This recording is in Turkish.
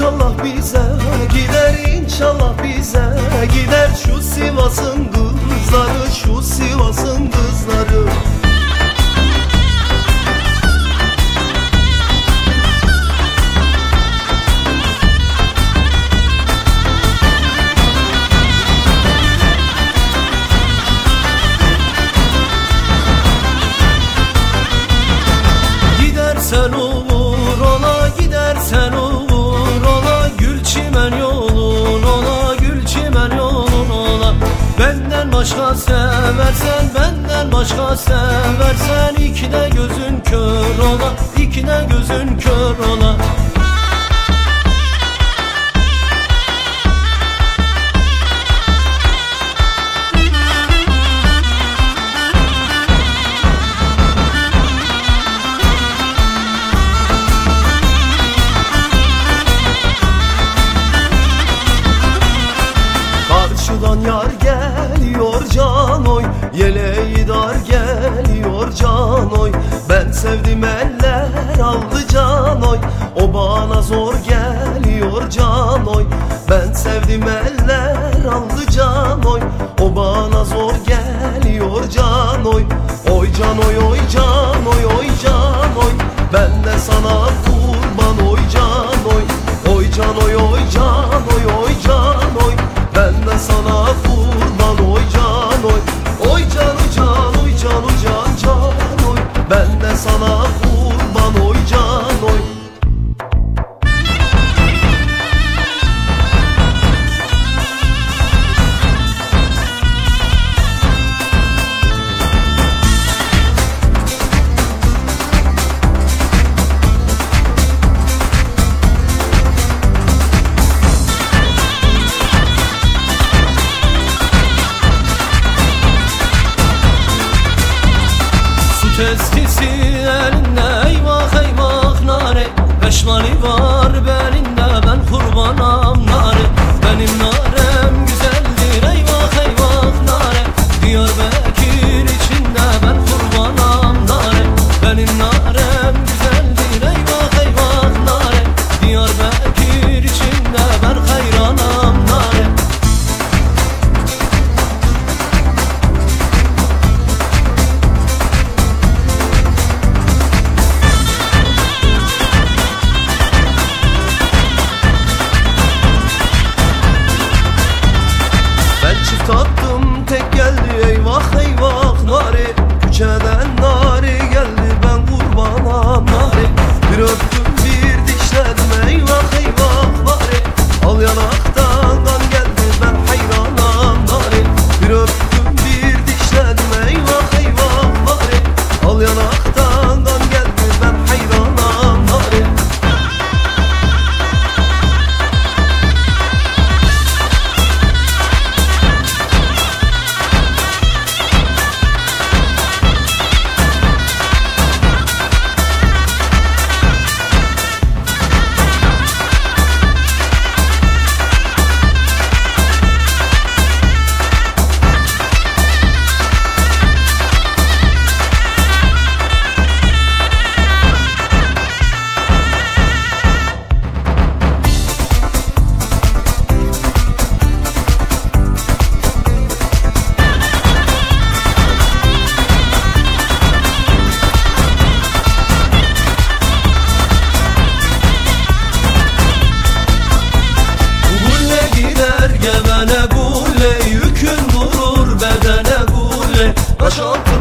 inşallah bize gider inşallah bize gider. Şu Sivas'ın kız başka seversen benden başka seversen iki de gözün kör ola iki de gözün kör ola. sevdim eller aldı canoy O bana zor geliyor canoy Ben sevdim eller aldı canoy O bana zor geliyor canoy Oy. Canoy oy canoy oy canoy Ben de sana kul should tchau